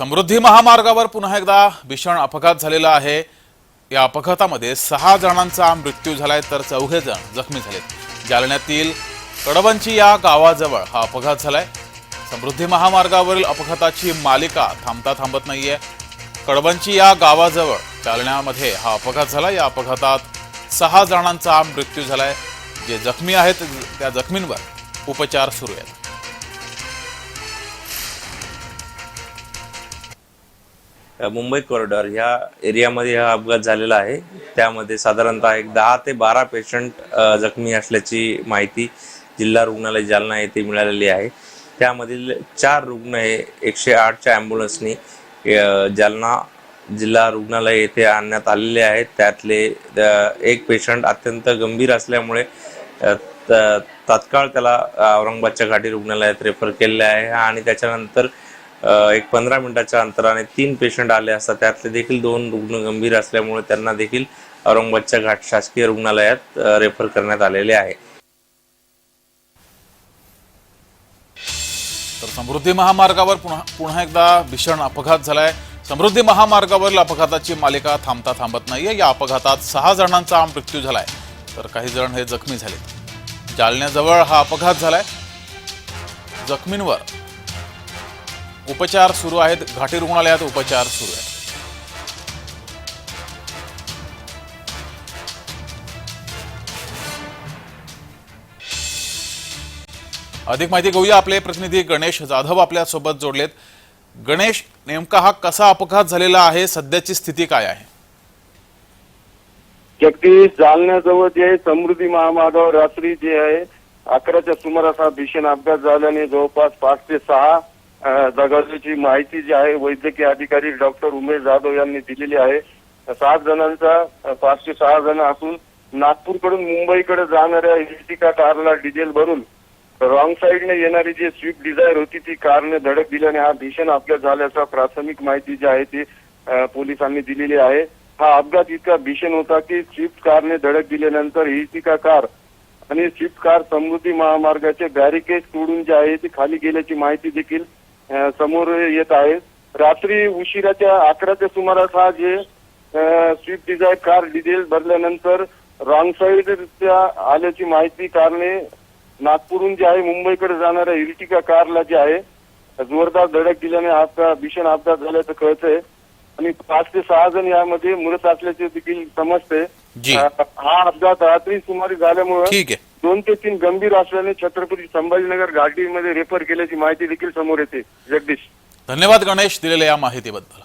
समृद्धी महामार्गावर पुन्हा एकदा भीषण अपघात झालेला आहे. या अपघातामध्ये सहा जणांचा मृत्यू झालाय तर चौघे जण जखमी झालेत. जालन्यातील कडबंची या गावाजवळ हा अपघात झालाय. समृद्धी महामार्गावरील अपघाताची मालिका थांबता थांबत नाहीये. कडबंची या गावाजवळ जालन्यामध्ये हा अपघात झाला या अपघातात सहा जणांचा मृत्यू झालाय. जे जखमी आहेत त्या जखमींवर उपचार सुरू आहेत. मुंबई कॉरिडॉर ह्या एरियामध्ये हा अपघात झालेला आहे. त्यामध्ये साधारणतः एक दहा ते बारा पेशंट जखमी असल्याची माहिती जिल्हा रुग्णालय जालना येथे मिळालेली आहे. त्यामधील चार रुग्ण हे एकशे आठच्या ॲम्ब्युलन्सनी जालना जिल्हा रुग्णालय येथे आणण्यात आलेले आहेत. त्यातले एक पेशंट अत्यंत गंभीर असल्यामुळे त- तात्काळ त्याला औरंगाबादच्या घाटी रुग्णालयात रेफर केलेले आहे. आणि त्याच्यानंतर एक पंधरा मिनिटाच्या अंतराने तीन पेशंट आले असतात त्यातले देखील दोन रुग्ण गंभीर असल्यामुळे त्यांना देखील औरंगाबादच्या घाट शासकीय रुग्णालयात रेफर करण्यात आलेले आहे. तर समृद्धी महामार्गावर पुन्हा पुन्हा एकदा भीषण अपघात झालाय. समृद्धी महामार्गावरील अपघाताची मालिका थांबता थांबत नाहीये. या अपघातात सहा जणांचा मृत्यू झालाय. तर काही जण हे जखमी झाले जालन्याजवळ हा अपघात झालाय. जखमींवर उपचार सुरू आहेत. घाटी रुग्णालयात उपचार सुरू आहेत. अधिक माहिती घेऊया आपले प्रतिनिधी गणेश जाधव आपल्यासोबत जोडलेत. गणेश नेमका हा कसा अपघात झालेला आहे? सध्याची स्थिती काय आहे? जगदीश जालन्याजवळ जे आहे समृद्धी महामार्गावर रात्री जे आहे अकराच्या सुमारास हा भीषण अपघात झाल्याने जवळपास पाच ते सहा अं, माहिती जी आहे वैद्यकीय अधिकारी डॉक्टर उमेश जाधव यांनी दिलेली आहे. सात जणांचा पाचशे पाच ते सहा जण असून नागपूरकडून मुंबईकडे जाणाऱ्या इर्टिका कारला डिझेल भरून रॉंग साईडने येणारी जी स्विफ्ट डिझायर होती ती कारने धडक दिल्याने हा भीषण अपघात झाल्याचा प्राथमिक माहिती जी आहे ती पोलिसांनी दिलेली आहे. हा अपघात इतका भीषण होता की स्विफ्ट कारने धडक दिल्यानंतर इर्टिका कार आणि स्विफ्ट कार समृद्धी महामार्गाचे बॅरिकेड तोडून जे आहे ती खाली गेल्याची माहिती देखील समोर येत आहे. रात्री उशिराच्या अकराच्या सुमारास हा जे स्विफ्ट डिझायर कार डिझेल भरल्यानंतर रॉंग साईडच्या आल्याची माहिती कारने नागपूरहून जे आहे मुंबईकडे जाणाऱ्या इर्टिका कारला जे आहे जोरदार धडक दिल्याने हा भीषण अपघात झाल्याचं कळतंय. आणि पाच ते सहा जण यामध्ये मृत असल्याचे देखील समजते. हा अपघात रात्री सुमारे झाल्यामुळे दोन ते तीन गंभीर असल्याने छत्रपती संभाजीनगर घाटीमध्ये रेफर केल्याची माहिती देखील समोर येते. जगदीश. धन्यवाद गणेश दिलेल्या या माहितीबद्दल.